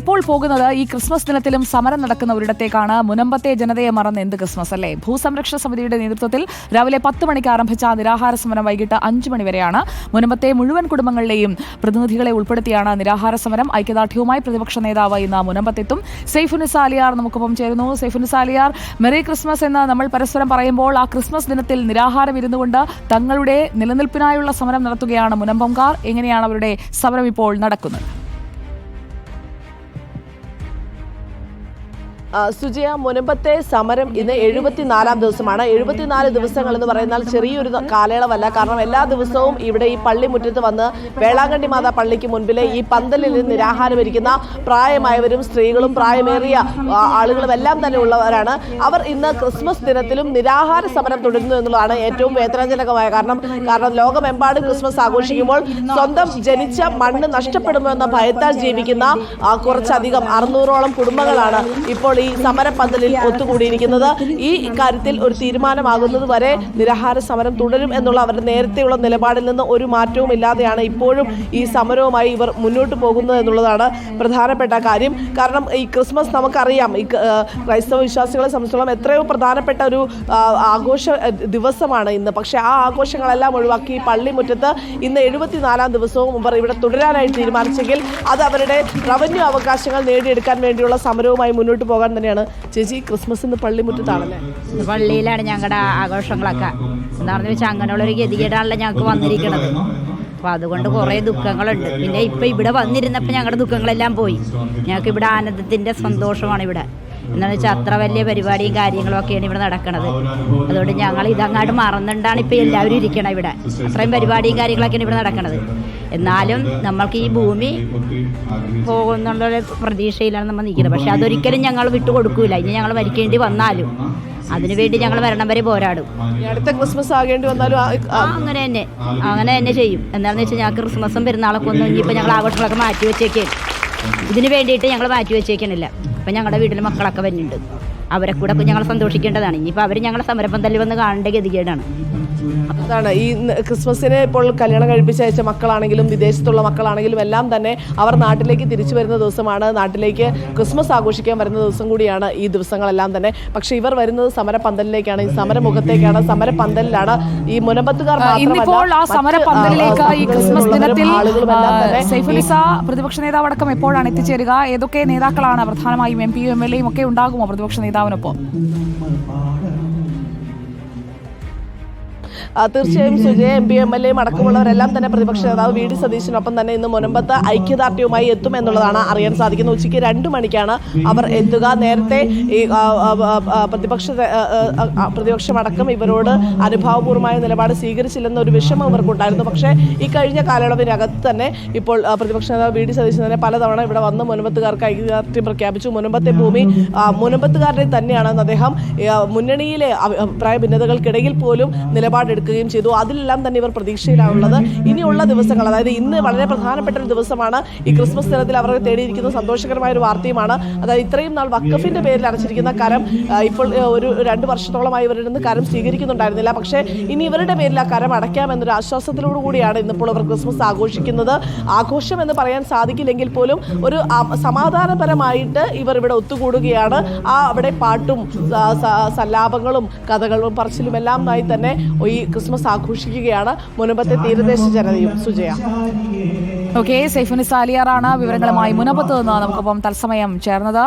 ഇപ്പോൾ പോകുന്നത് ഈ ക്രിസ്മസ് ദിനത്തിലും സമരം നടക്കുന്ന ഒരിടത്തേക്കാണ് മുനമ്പത്തെ ജനതയെ മറന്ന് എന്ത് ക്രിസ്മസ് അല്ലേ? ഭൂസംരക്ഷണ സമിതിയുടെ നേതൃത്വത്തിൽ രാവിലെ പത്ത് മണിക്ക് ആരംഭിച്ച നിരാഹാര സമരം വൈകിട്ട് അഞ്ച് മണിവരെയാണ് മുനമ്പത്തെ മുഴുവൻ കുടുംബങ്ങളിലെയും പ്രതിനിധികളെ ഉൾപ്പെടുത്തിയാണ് നിരാഹാര സമരം. ഐക്യദാർഢ്യവുമായി പ്രതിപക്ഷ നേതാവ് ഇന്ന് മുനമ്പത്തെത്തും. സൈഫുനിസ അലിയാർ നമുക്കൊപ്പം ചേരുന്നു. സൈഫുനിസ അലിയാർ മെറി ക്രിസ്മസ് എന്ന് നമ്മൾ പരസ്പരം പറയുമ്പോൾ ആ ക്രിസ്മസ് ദിനത്തിൽ നിരാഹാരം ഇരുന്നുകൊണ്ട് തങ്ങളുടെ നിലനിൽപ്പിനായുള്ള സമരം നടത്തുകയാണ് മുനമ്പംകാർ. എങ്ങനെയാണ് അവരുടെ സമരം ഇപ്പോൾ നടക്കുന്നത്? സുജയ മുനമ്പത്തെ സമരം ഇന്ന് എഴുപത്തിനാലാം ദിവസമാണ്. എഴുപത്തിനാല് ദിവസങ്ങൾ എന്ന് പറയുന്നാൽ ചെറിയൊരു കാലയളവല്ല. കാരണം എല്ലാ ദിവസവും ഇവിടെ ഈ പള്ളി പള്ളിമുറ്റത്ത് വന്ന് വേളാങ്കണ്ണി മാതാ പള്ളിക്ക് മുൻപിലെ ഈ പന്തലിൽ നിരാഹാരം ഇരിക്കുന്ന പ്രായമായവരും സ്ത്രീകളും പ്രായമേറിയ ആളുകളും എല്ലാം തന്നെ ഉള്ളവരാണ്. അവർ ഇന്ന് ക്രിസ്മസ് ദിനത്തിലും നിരാഹാര സമരം തുടരുന്നു എന്നുള്ളതാണ് ഏറ്റവും വേദനാജനകമായ കാരണം. കാരണം ലോകമെമ്പാടും ക്രിസ്മസ് ആഘോഷിക്കുമ്പോൾ സ്വന്തം ജനിച്ച മണ്ണ് നഷ്ടപ്പെടുമോ എന്ന ഭയത്താൽ ജീവിക്കുന്ന കുറച്ചധികം അറുന്നൂറോളം കുടുംബങ്ങളാണ് ഇപ്പോൾ ഈ സമരപ്പന്തലിൽ ഒത്തുകൂടിയിരിക്കുന്നത്. ഈ കാര്യത്തിൽ ഒരു തീരുമാനമാകുന്നത് വരെ നിരാഹാര സമരം തുടരും എന്നുള്ള അവരുടെ നേരത്തെയുള്ള നിലപാടിൽ നിന്ന് ഒരു മാറ്റവും ഇല്ലാതെയാണ് ഇപ്പോഴും ഈ സമരവുമായി ഇവർ മുന്നോട്ട് പോകുന്നത് എന്നുള്ളതാണ് പ്രധാനപ്പെട്ട കാര്യം. കാരണം ഈ ക്രിസ്മസ് നമുക്കറിയാം. ഈ ക്രൈസ്തവ വിശ്വാസികളെ സംബന്ധിച്ചോളം എത്രയോ പ്രധാനപ്പെട്ട ഒരു ആഘോഷ ദിവസമാണ് ഇന്ന്. പക്ഷേ ആ ആഘോഷങ്ങളെല്ലാം ഒഴിവാക്കി പള്ളിമുറ്റത്ത് ഇന്ന് എഴുപത്തിനാലാം ദിവസവും ഇവർ ഇവിടെ തുടരാനായി തീരുമാനിച്ചെങ്കിൽ അത് അവരുടെ റവന്യൂ അവകാശങ്ങൾ നേടിയെടുക്കാൻ വേണ്ടിയുള്ള സമരവുമായി മുന്നോട്ട് പോകാൻ തന്നെയാണ്. ചേച്ചി ക്രിസ്മസ് ഇന്ന് പള്ളിമുറ്റത്താണല്ലേ? പള്ളിയിലാണ് ഞങ്ങളുടെ ആഘോഷങ്ങളൊക്കെ. എന്താണെന്ന് വെച്ചാൽ അങ്ങനെയുള്ളൊരു ഗതികേടാണല്ലോ ഞങ്ങൾക്ക് വന്നിരിക്കുന്നത് അപ്പോൾ അതുകൊണ്ട് കുറേ ദുഃഖങ്ങളുണ്ട്. പിന്നെ ഇപ്പോൾ ഇവിടെ വന്നിരുന്നപ്പോൾ ഞങ്ങളുടെ ദുഃഖങ്ങളെല്ലാം പോയി. ഞങ്ങൾക്ക് ഇവിടെ ആനന്ദത്തിന്റെ സന്തോഷമാണ് ഇവിടെ. എന്താണെന്ന് വെച്ചാൽ അത്ര വലിയ പരിപാടിയും കാര്യങ്ങളും ഒക്കെയാണ് ഇവിടെ നടക്കുന്നത് അതുകൊണ്ട് ഞങ്ങൾ ഇതങ്ങാട്ട് മറന്നിട്ടാണ് ഇപ്പം എല്ലാവരും ഇരിക്കണം ഇവിടെ. അത്രയും പരിപാടിയും കാര്യങ്ങളൊക്കെയാണ് ഇവിടെ നടക്കുന്നത് എന്നാലും നമ്മൾക്ക് ഈ ഭൂമി പോകുന്നുള്ള പ്രതീക്ഷയിലാണ് നമ്മൾ നിൽക്കുന്നത് പക്ഷെ അതൊരിക്കലും ഞങ്ങൾ വിട്ടുകൊടുക്കൂല ഇനി ഞങ്ങൾ മരിക്കേണ്ടി വന്നാലും അതിനുവേണ്ടി ഞങ്ങൾ വരണം വരെ പോരാടും. അടുത്ത ക്രിസ്മസ് ആകേണ്ടി വന്നാലും അങ്ങനെ തന്നെ. അങ്ങനെ തന്നെ ചെയ്യും. എന്താണെന്ന് വെച്ചാൽ ഞങ്ങൾക്ക് ക്രിസ്മസും പെരുന്നാളൊക്കെ ഒന്നും ഇനിയിപ്പോൾ ഞങ്ങൾ ആഘോഷങ്ങളൊക്കെ മാറ്റി വെച്ചേക്കേ ഇതിനു വേണ്ടിയിട്ട് ഞങ്ങൾ മാറ്റി വെച്ചേക്കണില്ല. ഇപ്പം ഞങ്ങളുടെ വീട്ടിൽ മക്കളൊക്കെ വരുന്നുണ്ട്. അവരെ കൂടെ ഞങ്ങൾ സന്തോഷിക്കേണ്ടതാണ്. ഇനിയിപ്പോൾ അവർ ഞങ്ങളെ സമരപ്പം തല്ലി വന്ന് കാണേണ്ട ഗതികേടാണ്. അതാണ് ഈ ക്രിസ്മസിനെ ഇപ്പോൾ കല്യാണം കഴിപ്പിച്ചയച്ച മക്കളാണെങ്കിലും വിദേശത്തുള്ള മക്കളാണെങ്കിലും എല്ലാം തന്നെ അവർ നാട്ടിലേക്ക് തിരിച്ചു വരുന്ന ദിവസമാണ്. നാട്ടിലേക്ക് ക്രിസ്മസ് ആഘോഷിക്കാൻ വരുന്ന ദിവസം കൂടിയാണ് ഈ ദിവസങ്ങളെല്ലാം തന്നെ. പക്ഷേ ഇവർ വരുന്നത് സമരപന്തലിലേക്കാണ്. ഈ സമരമുഖത്തേക്കാണ്. സമരപന്തലിലാണ്. ഈ മുനമ്പത്തുകാർ ഇന്നിപ്പോൾ ആ ഈ ക്രിസ്മസ് ദിനത്തിൽ സൈഫുലിസ പ്രതിപക്ഷ നേതാവ് അടക്കം എപ്പോഴാണ് എത്തിച്ചേരുക? ഏതൊക്കെ നേതാക്കളാണ് പ്രധാനമായും എം പിയും എം എൽ എയും ഒക്കെ ഉണ്ടാകുമോ പ്രതിപക്ഷ നേതാവിനൊപ്പം ആ, തീർച്ചയായും Sujaya M P M L എയും അടക്കമുള്ളവരെല്ലാം തന്നെ പ്രതിപക്ഷ നേതാവ് വി ഡി സതീശനൊപ്പം തന്നെ ഇന്ന് മുനമ്പത്ത് ഐക്യദാർഢ്യവുമായി എത്തും എന്നുള്ളതാണ് അറിയാൻ സാധിക്കുന്നത്. ഉച്ചയ്ക്ക് രണ്ടു മണിക്കാണ് അവർ എത്തുക. നേരത്തെ ഈ പ്രതിപക്ഷ പ്രതിപക്ഷമടക്കം ഇവരോട് അനുഭാവപൂർവമായ നിലപാട് സ്വീകരിച്ചില്ലെന്ന ഒരു വിഷമം ഇവർക്കുണ്ടായിരുന്നു പക്ഷേ ഈ കഴിഞ്ഞ കാലയളവിനകത്ത് തന്നെ ഇപ്പോൾ പ്രതിപക്ഷ നേതാവ് വി ഡി സതീശൻ തന്നെ പലതവണ ഇവിടെ വന്ന് മുനമ്പത്തുകാർക്ക് ഐക്യദാർഢ്യം പ്രഖ്യാപിച്ചു. മുനമ്പത്തെ ഭൂമി മുനമ്പത്തുകാരുടെ തന്നെയാണെന്ന് അദ്ദേഹം മുന്നണിയിലെ അഭി- അഭിപ്രായ ഭിന്നതകൾക്കിടയിൽ പോലും നിലപാടെടുക്കുകയും ചെയ്തു. അതിലെല്ലാം തന്നെ ഇവർ പ്രതീക്ഷയിലാണുള്ളത്. ഇനിയുള്ള ദിവസങ്ങൾ അതായത് ഇന്ന് വളരെ പ്രധാനപ്പെട്ട ഒരു ദിവസമാണ് ഈ ക്രിസ്മസ് ദിനത്തിൽ അവർ തേടിയിരിക്കുന്ന സന്തോഷകരമായ ഒരു വാർത്തയുമാണ്. അതായത് ഇത്രയും നാൾ വക്കഫിന്റെ പേരിൽ അടച്ചിരിക്കുന്ന കരം ഇപ്പോൾ ഒരു രണ്ട് വർഷത്തോളമായി ഇവരിൽ നിന്ന് കരം സ്വീകരിക്കുന്നുണ്ടായിരുന്നില്ല. പക്ഷേ ഇനി ഇവരുടെ പേരിൽ ആ കരം അടയ്ക്കാമെന്നൊരു ആശ്വാസത്തിലൂടെ കൂടിയാണ് ഇന്നിപ്പോൾ അവർ ക്രിസ്മസ് ആഘോഷിക്കുന്നത്. ആഘോഷം എന്ന് പറയാൻ സാധിക്കില്ലെങ്കിൽ പോലും ഒരു സമാധാനപരമായിട്ട് ഇവർ ഇവിടെ ഒത്തുകൂടുകയാണ്. ആ അവിടെ പാട്ടും സല്ലാപങ്ങളും കഥകളും പറച്ചിലും എല്ലാം ആയി തന്നെ ഈ ക്രിസ്മസ് ആഘോഷിക്കുകയാണ്. മുനമ്പത്തെ തീരദേശ ജനതയും സുജയ. ഓക്കെ സൈഫുനിസ് ആലിയാറാണ് വിവരങ്ങളുമായി മുനമ്പത്ത് നിന്ന് നമുക്കൊപ്പം തത്സമയം ചേർന്നത്.